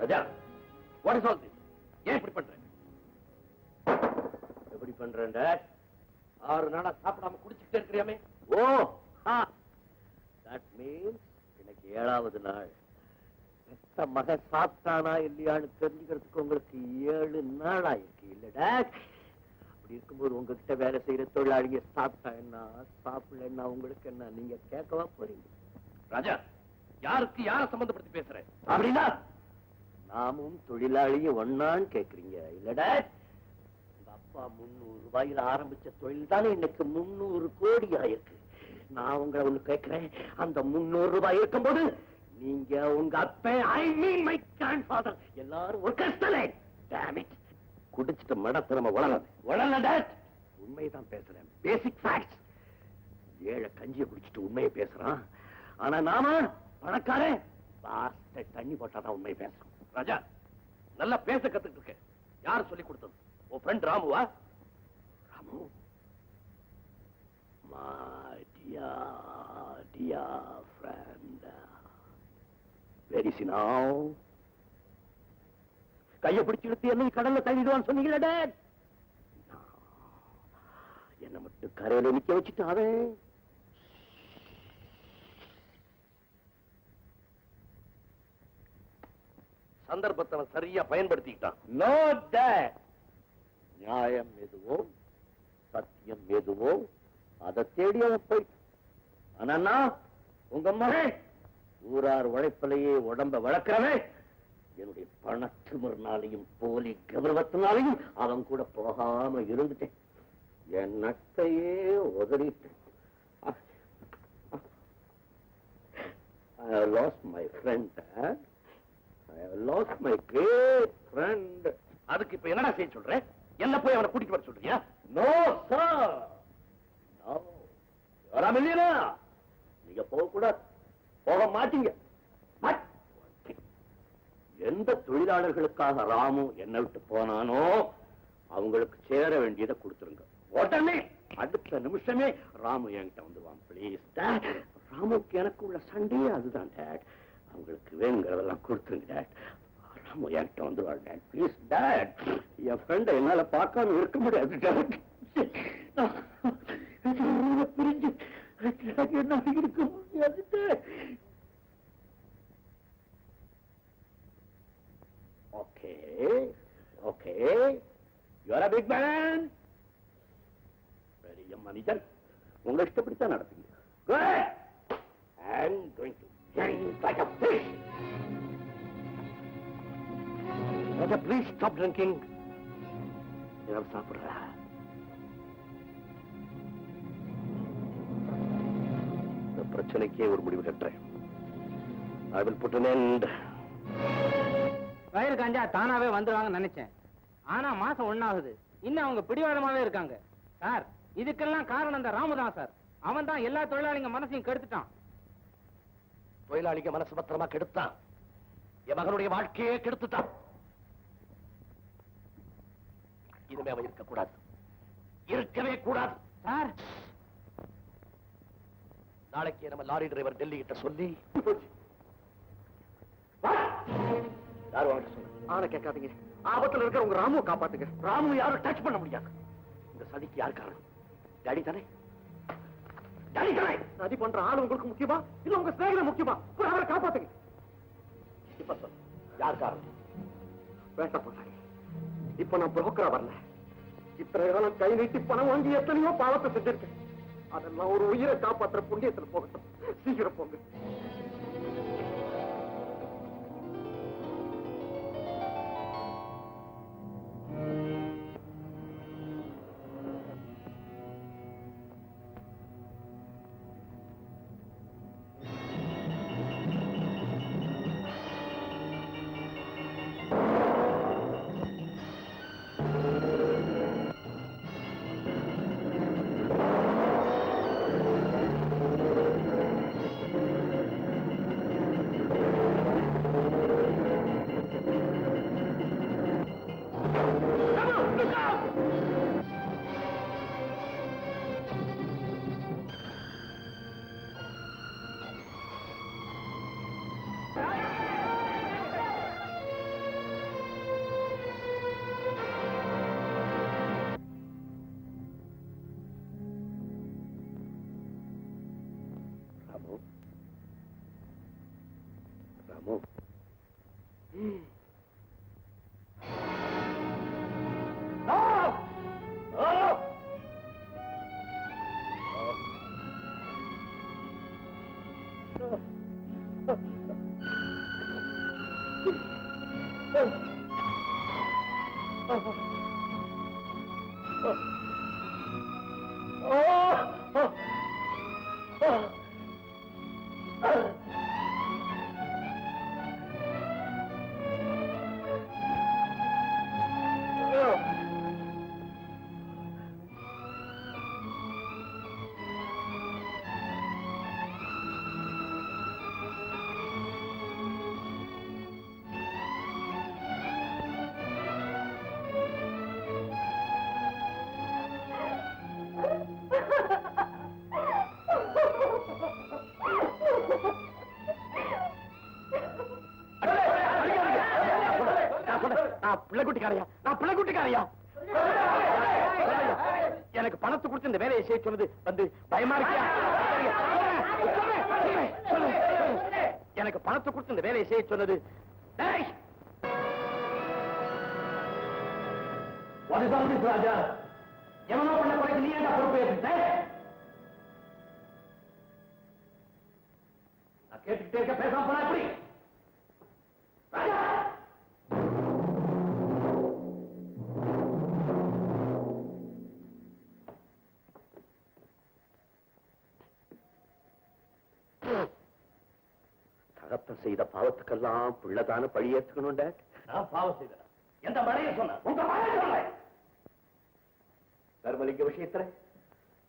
Raja what is all this ஏன் இப்படி பண்ற? எப்படி பண்றேன்டா ஆறு நாளா சாப்பிடாம குடிச்சுக்கிட்டே இருக்கிறியாமே. ஓ தட் மீன்ஸ் இன்னைக்கு ஏழாவது நாள். பெத்த மக சாப்பிட்டானா இல்லையான்னு தெரிஞ்சுக்கிறதுக்கு உங்களுக்கு ஏழு நாள் ஆயிருக்கு இல்லடா அப்படி இருக்கும்போது உங்ககிட்ட வேலை செய்யற தொழிலாளிங்க சாப்பிட்டா என்ன சாப்பிடலன்னா உங்களுக்கு என்ன? நீங்க கேட்கவா போறீங்க. ராஜா யாருக்கு யார சம்பந்தப்படுத்தி பேசுறேன் அப்படின்னா நாமும் தொழிலாளியும் ஒன்னான்னு கேக்குறீங்க இல்லடா? உங்க அப்பா முன்னூறு ரூபாயில ஆரம்பிச்ச தொழில் தானே இன்னைக்கு முன்னூறு கோடி ஆயிருக்கு. நான் உங்களை ஒண்ணு கேட்கிறேன் அந்த முன்னூறு ரூபாய் இருக்கும்போது நீங்க உங்க அப்பா I mean my grandfather எல்லாரும் ஒரு கஷ்டலே டேமிட் குடிச்சிட்டு மடத்திறம வளராது வளரல உண்மைதான் பேசுறேன். பேசிக் ஃபேக்ட்ஸ் ஏழை கஞ்சியை குடிச்சிட்டு உண்மையை பேசுறான். ஆனா நாம பணக்காரன். தண்ணி போட்டாதான் உண்மையை பேசுறோம். ராஜா நல்லா பேச கத்துக்கிட்டு இருக்க. யார் சொல்லி கொடுத்தது? உன் friend ராமுவா? Ramu? My Diya dear friend. கைய என்னை கடல்ல தள்ளிடுவான்னு சொன்னீங்களே என்னை என்ன மட்டும் கரையில நிக்க வச்சுட்டாவே. சந்தர்ப்பத்தை அவன் சரியா பயன்படுத்திக்கிட்டான். நோ நியாயம் எதுவோ சத்தியம் எதுவோ அதை தேடி அவன் போயிட்டு ஆனா உங்க மகன் ஊரார் உழைப்பிலேயே உடம்ப வளர்க்கிறவன் என்னுடைய பணத்திமிர்னாலையும் போலி கௌரவத்தினாலையும் அவன் கூட போகாம இருந்துட்டேன். என் நட்டையே உதறிட்டேன். I my lost my friend, Lost my great friend. அதுக்கு இப்ப என்னடா செய்ய சொல்றேன் என்ன போய் அவனை கூட்டிட்டு வர சொல்றியா? நோ சார் நோ வராமல்லையா நீங்க போக கூடாது போக மாட்டீங்க. மாட்- எந்த தொழிலாளர்களுக்காக ராமு என்னை விட்டு போனானோ அவங்களுக்கு சேர வேண்டியதை கொடுத்துருங்க. உடனே அடுத்த நிமிஷமே ராமு என்கிட்ட வந்துருவான் ப்ளீஸ் ராமுக்கு எனக்கு உள்ள சண்டையே அதுதான் டேட் உங்களுக்கு வேணுங்கிறதெல்லாம் கொடுத்துருங்க டேட் ராமு என்கிட்ட வந்துருவாள் டேட் ப்ளீஸ் டேட் என் ஃப்ரெண்டை என்னால் பார்க்காம இருக்க முடியாது டேட் புரிஞ்சு என்னால் இருக்க முடியாது dad okay okay. You are a big பெரிய மனிதன் உங்களை இஷ்டப்படித்தான் நடப்பீங்க Good. I'm going to drink like a fish. Raja, please stop drinking. ஏதாவது சாப்பிடுறா இந்த பிரச்சனைக்கே ஒரு முடிவு கட்டுறேன் I will put an end. வயிறு காஞ்சா தானாவே வந்துருவாங்கன்னு நினைச்சேன். ஆனா மாசம் ஒண்ணாகுது. இன்னும் அவங்க பிடிவாதமாவே இருக்காங்க. சார் இதுக்கெல்லாம் காரணம் இந்த ராமு தான் சார். அவன் தான் எல்லா தொழிலாளிங்க மனசையும் கெடுத்துட்டான். தொழிலாளிங்க மனசு பத்திரமா கெடுத்தான். என் மகனுடைய வாழ்க்கையே கெடுத்துட்டான். இனிமே அவன் இருக்கக்கூடாது. இருக்கவே கூடாது. சார். நாளைக்கு நம்ம லாரி டிரைவர் டெல்லி கிட்ட சொல்லி யார் வாங்கிட்டு சொன்ன? ஆன கேட்காதீங்க. ஆபத்துல இருக்கிற உங்க ராமுவை காப்பாத்துங்க. ராமு யாரும் டச் பண்ண முடியாது. இந்த சதிக்கு யார் காரணம்? டாடி தானே? சதி பண்ற ஆள் உங்களுக்கு முக்கியமா? இல்ல உங்க சிநேகிதம் முக்கியமா? போய் அவரை காப்பாத்துங்க. இப்ப சொல். யார் காரணம் வேண்டாம் போதாரி இப்ப நான் புரோக்கரா வரல. இத்தனை காலம் கை நீட்டி பணம் வாங்கி எத்தனையோ பாவத்தை செஞ்சிருக்கேன். அதெல்லாம் ஒரு உயிரை காப்பாத்துற புண்ணியத்துல போகட்டும். சீக்கிரம் போங்க. A mão! Ramon? Ramon? Hum. பிள்ளைக்குட்டிக்காரையா? நான் பிள்ளைக்குட்டிக்காரையா? எனக்கு பணத்தை கொடுத்து இந்த வேலையை செய்ய சொன்னது வந்து பயமா இருக்கியா? எனக்கு பணத்தை கொடுத்து இந்த வேலையை செய்ய சொன்னது ராஜா எவனோ பண்ண குறைக்கு நீ என்ன பொறுப்பு நான் கேட்டுக்கிட்டே இருக்க பேசாம போனா எப்படி? தகப்பன் செய்த பாவத்துக்கெல்லாம் பிள்ளைதான பழி ஏத்துக்கணும் டேட்? நான் பாவம் செய்தேன்? எந்த மழையை சொன்ன? உங்க மழையை சொல்ல தர்மலிங்க விஷயத்துல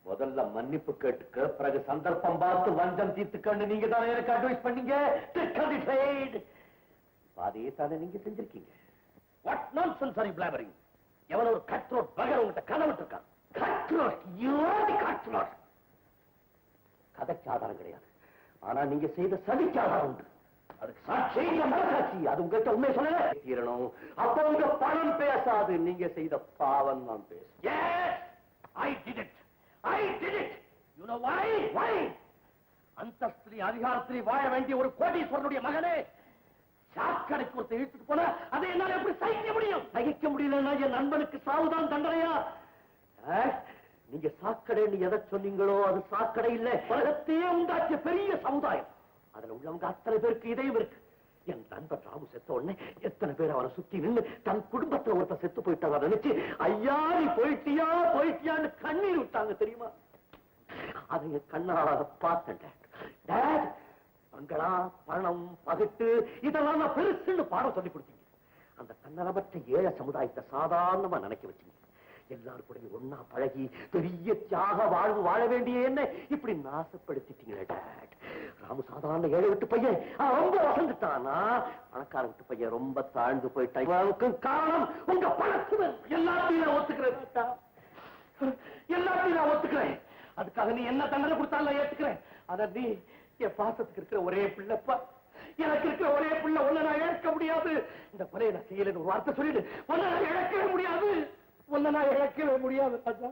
முதல்ல மன்னிப்பு கேட்டுக்க பிறகு சந்தர்ப்பம் பார்த்து வஞ்சம் தீர்த்துக்கன்னு நீங்க தானே எனக்கு அட்வைஸ் பண்ணீங்க? அதையே தானே நீங்க செஞ்சிருக்கீங்க. வாட் நான்சென்ஸ் ஆர் பிளாபரிங் எவனோ ஒரு கட்ரோட் பகர் உங்ககிட்ட கனவிட்டு இருக்கான் கட்ரோட் யூ கட்ரோட் கதைக்கு ஆதாரம் கிடையாது. ஆனா நீங்க செய்த சதிக்கு ஆதாரம் உண்டு. அதுக்கு சாட்சி இந்த மனசாட்சி அது உங்ககிட்ட உண்மை சொல்லல தீரணும் அப்ப உங்க பணம் பேசாது நீங்க செய்த பாவம் தான் பேசும் Yes, I did it. I did it. You know why? Why? அந்தஸ்திரி அதிகாரத்திலே வாழ வேண்டிய ஒரு கோடீஸ்வரனுடைய மகனே சாக்கடைக்கு ஒருத்தர் இழுத்துட்டு போனா அதை என்னால எப்படி சகிக்க முடியும் சகிக்க முடியலன்னா என் நண்பனுக்கு சாவுதான் தண்டனையா? நீங்க சாக்கடைன்னு எதை சொன்னீங்களோ அது சாக்கடை இல்ல உலகத்தையே உண்டாக்கிய பெரிய சமுதாயம் அதுல உள்ளவங்க அத்தனை பேருக்கு இதயம் இருக்கு. என் நண்பன் ராமு செத்த உடனே எத்தனை பேர் அவரை சுத்தி நின்று தன் குடும்பத்துல ஒருத்தர் செத்து போயிட்டா நினைச்சு ஐயா நீ போயிட்டியா போயிட்டியான்னு கண்ணீர் விட்டாங்க தெரியுமா? அதை என் கண்ணால பார்த்தேன் டேட். பங்களா பணம் பகட்டு இதெல்லாம் நான் பெருசுன்னு பாடம் சொல்லி கொடுத்தீங்க. அந்த தன்னலமற்ற ஏழை சமுதாயத்தை சாதாரணமா நினைக்க வச்சீங்க. எல்லாரும் கூட ஒன்னா பழகி பெரிய தியாக வாழ்வு வாழ வேண்டிய என்ன? இப்படி நாசப்படுத்திட்டீங்களே டாட். ராமு சாதாரண ஏழை விட்டு பையன். ரொம்ப வசந்துட்டானா? பணக்கார விட்டு பையன் ரொம்ப தாழ்ந்து போயிட்டான். காரணம் உங்க பணத்துவன் எல்லாத்தையும் நான் ஒத்துக்கிறேன் எல்லாத்தையும் நான் ஒத்துக்கிறேன். அதுக்காக நீ என்ன தண்டனை கொடுத்தாலும் ஏத்துக்கிறேன். அத நீ என் பாசத்துக்கு இருக்கிற ஒரே பிள்ளைப்பா. எனக்கு இருக்கிற ஒரே பிள்ளை ஒண்ணு நான் இழக்க முடியாது. இந்த கொலையை நான் செய்யலைன்னு ஒரு வார்த்தை சொல்லிடு. ஒண்ணு நான் இழக்கவே முடியாது. ஒண்ணு நான் இழக்கவே முடியாது ராஜா.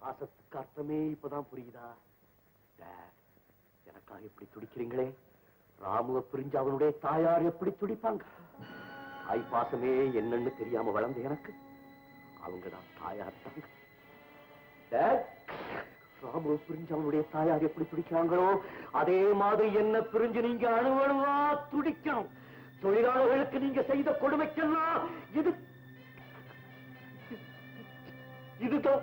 பாசத்துக்கு அர்த்தமே இப்பதான் புரியுதா? எனக்காக எப்படி துடிக்கிறீங்களே? ராமுவ பிரிஞ்சு அவனுடைய தாயார் எப்படி துடிப்பாங்க? தாய் பாசமே என்னன்னு தெரியாம வளர்ந்த எனக்கு. அவங்க தான் தாயார் தாங்க. ராமுவ பிரிஞ்சு அவனுடைய தாயார் எப்படி துடிக்கிறாங்களோ அதே மாதிரி என்ன பிரிஞ்சு நீங்க அணுவணுவா துடிக்கணும். தொழிலாளர்களுக்கு நீங்க செய்த கொடுமைக்கெல்லாம் எதுக்கு இதுதான்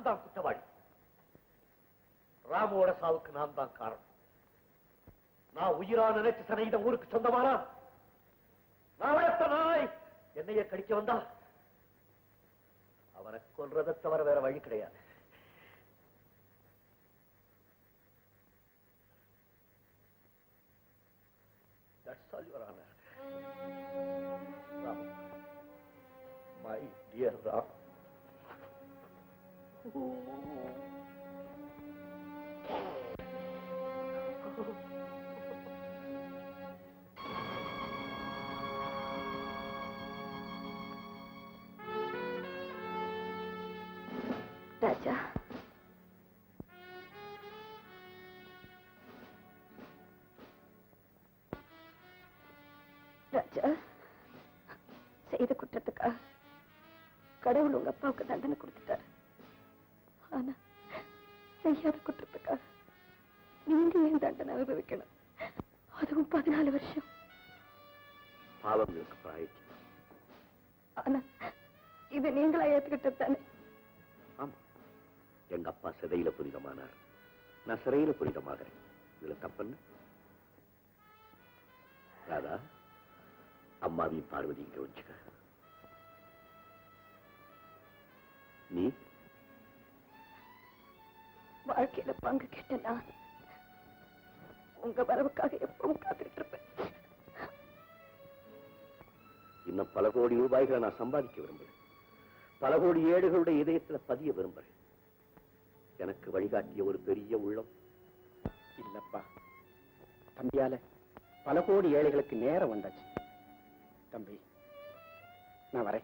நான் தான் குற்றவாளி ராமுவோட சாவுக்கு நான் தான் காரணம் நான் உயிரா நினைச்சு சனையிட ஊருக்கு சொந்தமானா நான் வளர்த்த நாய் என்னைய கடிக்க வந்தா அவனை கொல்றதை தவிர வேற வழி கிடையாது That's all, Your Honor. Ram. My dear Ram. ராஜா. ராஜா செய்த குற்றத்துக்காக கடவுள் உங்க அப்பாவுக்கு தண்டனை கொடுத்துட்டாரு. ஆனா செய்யாத குற்றத்துக்காக நீங்க ஏன் தண்டனை அனுபவிக்கணும் அதுவும் பதினாலு வருஷம். பாவங்களுக்கு பிராயச்சித்தம் ஆனா இது நீங்களா ஏத்துக்கிட்டது தானே? ஆமா. எங்க அப்பா சிறையில புனிதமானார். நான் சிறையில புனிதமாகிறேன். இதுல தப்பன்னு? ராதா அம்மாவையும் பார்வதி இங்க வச்சுக்க நீ வாழ்க்கையில பங்கு கேட்ட நான். உங்க வரவுக்காக எப்பவும் காத்துக்கிட்டு இருப்பேன். இன்னும் பல கோடி ரூபாய்களை நான் சம்பாதிக்க விரும்புகிறேன். பல கோடி ஏடுகளுடைய இதயத்துல பதிய விரும்புகிறேன். எனக்கு வழிகாட்டிய ஒரு பெரிய உள்ளம் இல்லப்பா. தம்பியால பல கோடி ஏழைகளுக்கு நேரம் வந்தாச்சு. தம்பி நான் வரேன்.